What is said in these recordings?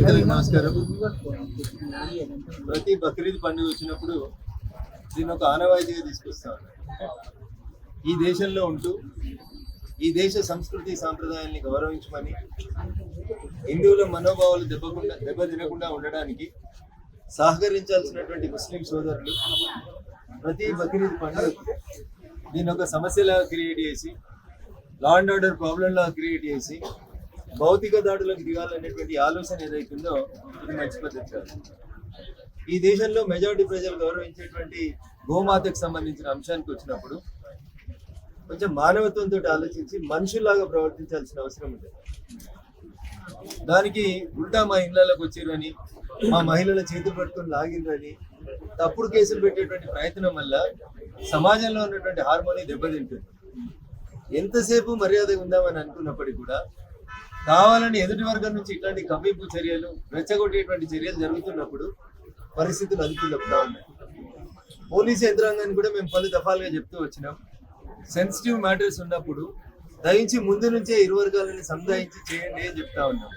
మిత్రులకు నమస్కారం. ప్రతి బక్రీద్ పండుగ వచ్చినప్పుడు దీన్ని ఒక ఆనవాయితీగా తీసుకొస్తా ఈ దేశంలో ఉంటూ ఈ దేశ సంస్కృతి సాంప్రదాయాల్ని గౌరవించమని హిందువుల మనోభావాలు దెబ్బకుండా దెబ్బ తినకుండా ఉండడానికి సహకరించాల్సినటువంటి ముస్లిం సోదరులు ప్రతి బక్రీద్ పండుగకు దీన్ని ఒక సమస్యలా క్రియేట్ చేసి లా అండ్ ఆర్డర్ ప్రాబ్లంలా క్రియేట్ చేసి భౌతిక దాడులకు దిగాలనేటువంటి ఆలోచన ఏదైతుందో ఇది మంచి పద్ధతి కాదు. ఈ దేశంలో మెజారిటీ ప్రజలు గౌరవించేటువంటి గోమాతకు సంబంధించిన అంశానికి వచ్చినప్పుడు కొంచెం మానవత్వంతో ఆలోచించి మనుషుల్లాగా ప్రవర్తించాల్సిన అవసరం ఉంది. దానికి ఉల్టా మా ఇళ్ళలోకి వచ్చిరని మా మహిళల చేతులు పట్టుకుని లాగిరని తప్పుడు కేసులు పెట్టేటువంటి ప్రయత్నం వల్ల సమాజంలో ఉన్నటువంటి హార్మోని దెబ్బతింటుంది. ఎంతసేపు మర్యాద ఉందామని అనుకున్నప్పటికీ కూడా కావాలని ఎదుటి వర్గం నుంచి ఇట్లాంటి కమ్మింపు చర్యలు రెచ్చగొట్టేటువంటి చర్యలు జరుగుతున్నప్పుడు పరిస్థితులు అదుపు ఉన్నాయి. పోలీసు యంత్రాంగాన్ని కూడా మేము పలు దఫాలుగా చెప్తూ వచ్చినాం. సెన్సిటివ్ మ్యాటర్స్ ఉన్నప్పుడు దయించి ముందు నుంచే ఇరు వర్గాలని సంధాయించి చేయండి అని చెప్తా ఉన్నాం.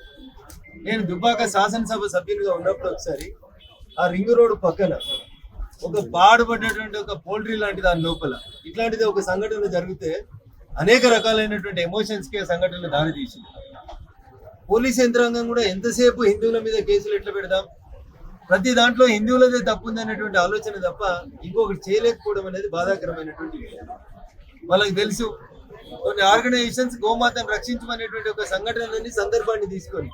నేను దుబ్బాక శాసనసభ సభ్యునిగా ఉన్నప్పుడు ఒకసారి ఆ రింగ్ రోడ్ పక్కన ఒక పాడుపడ్డటువంటి ఒక పోల్ట్రీ లాంటి దాని లోపల ఇట్లాంటిది ఒక సంఘటన జరిగితే అనేక రకాలైనటువంటి ఎమోషన్స్కి ఆ సంఘటనలు దారి తీసింది పోలీస్ యంత్రాంగం కూడా ఎంతసేపు హిందువుల మీద కేసులు ఎట్లా పెడదాం? ప్రతి దాంట్లో హిందువులదే తప్పు ఉందనేటువంటి ఆలోచన తప్ప ఇంకొకటి చేయలేకపోవడం అనేది బాధాకరమైనటువంటి విషయం. వాళ్ళకి తెలుసు కొన్ని ఆర్గనైజేషన్స్ గోమాతను రక్షించమనేటువంటి ఒక సంఘటనని సందర్భాన్ని తీసుకొని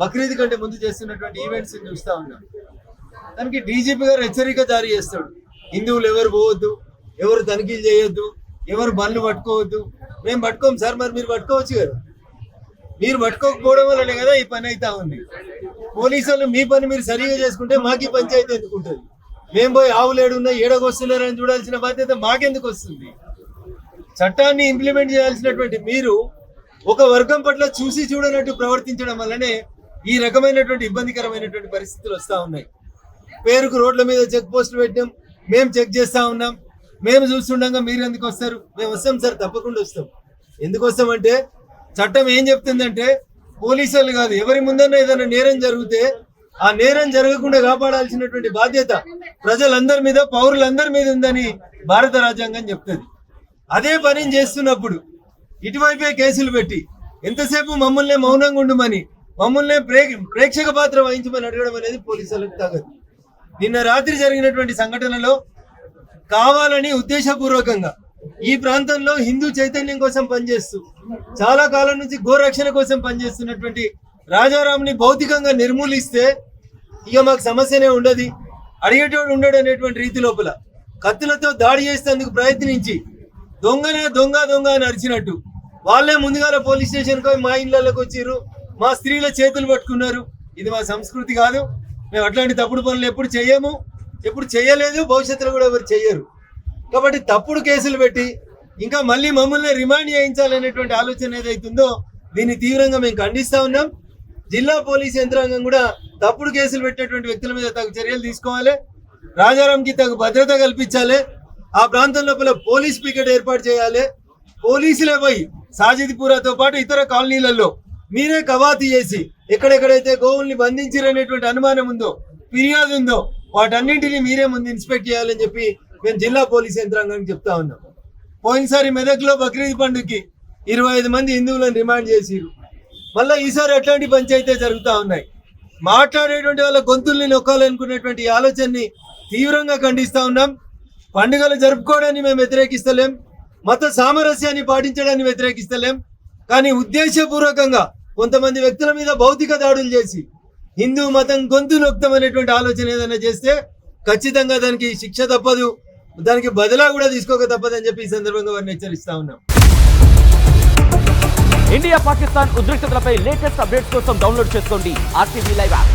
బక్రీద్ కంటే ముందు చేస్తున్నటువంటి ఈవెంట్స్ చూస్తూ ఉన్నాం. దానికి డీజీపీ గారు హెచ్చరిక జారీ చేస్తాడు. హిందువులు ఎవరు పోవద్దు ఎవరు తనిఖీలు చేయొద్దు ఎవరు బండ్లు పట్టుకోవద్దు. మేము పట్టుకోం సార్ మరి మీరు పట్టుకోవచ్చు కదా. మీరు పట్టుకోకపోవడం వల్లనే కదా ఈ పని అయితే ఉంది. పోలీసు వాళ్ళు మీ పని మీరు సరిగా చేసుకుంటే మాకు ఈ పంచాయతీ ఎందుకు ఉంటుంది? మేము పోయి ఆవులు ఏడున్నా ఏడకొస్తున్నారని చూడాల్సిన బాధ్యత మాకెందుకు వస్తుంది? చట్టాన్ని ఇంప్లిమెంట్ చేయాల్సినటువంటి మీరు ఒక వర్గం పట్ల చూసి చూడనట్టు ప్రవర్తించడం వల్లనే ఈ రకమైనటువంటి ఇబ్బందికరమైనటువంటి పరిస్థితులు వస్తా ఉన్నాయి. పేరుకు రోడ్ల మీద చెక్ పోస్టులు పెట్టాం మేము చెక్ చేస్తా ఉన్నాం. మేము చూస్తుండగా మీరు ఎందుకు వస్తారు? మేము వస్తాం సార్ తప్పకుండా వస్తాం. ఎందుకు వస్తామంటే చట్టం ఏం చెప్తుందంటే పోలీసులు కాదు ఎవరి ముందన్నా ఏదైనా నేరం జరిగితే ఆ నేరం జరగకుండా కాపాడాల్సినటువంటి బాధ్యత ప్రజలందరి మీద పౌరులందరి మీద ఉందని భారత రాజ్యాంగం చెప్తుంది. అదే పని చేస్తున్నప్పుడు ఇటువైపే కేసులు పెట్టి ఎంతసేపు మమ్మల్ని మౌనంగా ఉండమని మమ్మల్ని ప్రే ప్రేక్షక పాత్ర వహించమని అడగడం అనేది పోలీసులకు తగదు. నిన్న రాత్రి జరిగినటువంటి సంఘటనలో కావాలని ఉద్దేశపూర్వకంగా ఈ ప్రాంతంలో హిందూ చైతన్యం కోసం పనిచేస్తూ చాలా కాలం నుంచి గోరక్షణ కోసం పనిచేస్తున్నటువంటి రాజారాంని భౌతికంగా నిర్మూలిస్తే ఇక మాకు సమస్యనే ఉండదు. అడిగేటోడు ఉండడు అనేటువంటి రీతి లోపల కత్తులతో దాడి చేసేందుకు ప్రయత్నించి దొంగనే దొంగ దొంగ అని అరిచినట్టు వాళ్ళే ముందుగాల పోలీస్ స్టేషన్కి పోయి మా ఇళ్ళకి వచ్చిర్రు మా స్త్రీల చేతులు పట్టుకున్నారు. ఇది మా సంస్కృతి కాదు. మేము అట్లాంటి తప్పుడు పనులు ఎప్పుడు చేయము ఎప్పుడు చేయలేదు భవిష్యత్తులో కూడా ఎవరు చేయరు కాబట్టి తప్పుడు కేసులు పెట్టి ఇంకా మళ్ళీ మమ్మల్ని రిమాండ్ చేయించాలనేటువంటి ఆలోచన ఏదైతుందో దీన్ని తీవ్రంగా మేము ఖండిస్తా ఉన్నాం. జిల్లా పోలీస్ యంత్రాంగం కూడా తప్పుడు కేసులు పెట్టినటువంటి వ్యక్తుల మీద తగు చర్యలు తీసుకోవాలి. రాజారాంకి తగు భద్రత కల్పించాలి. ఆ ప్రాంతం లోపల పోలీస్ పికెట్ ఏర్పాటు చేయాలి. పోలీసులే పోయి సాజిద్పురాతో పాటు ఇతర కాలనీలలో మీరే కవాతీ చేసి ఎక్కడెక్కడైతే గోవుల్ని బంధించిరనేటువంటి అనుమానం ఉందో ఫిర్యాదు ఉందో వాటన్నింటినీ మీరే ముందు ఇన్స్పెక్ట్ చేయాలని చెప్పి మేము జిల్లా పోలీస్ యంత్రాంగానికి చెప్తా ఉన్నాం. పోయినసారి మెదక్లో బక్రీద్ పండుగకి ఇరవై ఐదు మంది హిందువులను రిమాండ్ చేసిరు మళ్ళీ ఈసారి అట్లాంటి పంచాయతీ జరుగుతూ ఉన్నాయి? మాట్లాడేటువంటి వాళ్ళ గొంతుల్ని నొక్కాలనుకునేటువంటి ఆలోచనని తీవ్రంగా ఖండిస్తూ ఉన్నాం. పండుగలు జరుపుకోవడాన్ని మేము వ్యతిరేకిస్తలేం. మత సామరస్యాన్ని పాటించడాన్ని వ్యతిరేకిస్తలేం. కానీ ఉద్దేశపూర్వకంగా కొంతమంది వ్యక్తుల మీద భౌతిక దాడులు చేసి హిందూ మతం గొంతు నొక్తం అనేటువంటి ఆలోచన ఏదైనా చేస్తే ఖచ్చితంగా దానికి శిక్ష తప్పదు. దానికి బదులా కూడా తీసుకోక తప్పదని చెప్పి ఈ సందర్భంగా వారిని హెచ్చరిస్తా ఉన్నాం. ఇండియా పాకిస్తాన్ ఉద్రిక్తతలపై లేటెస్ట్ అప్డేట్స్ కోసం డౌన్లోడ్ చేసుకోండి ఆర్టీవీ లైవ్ యాప్.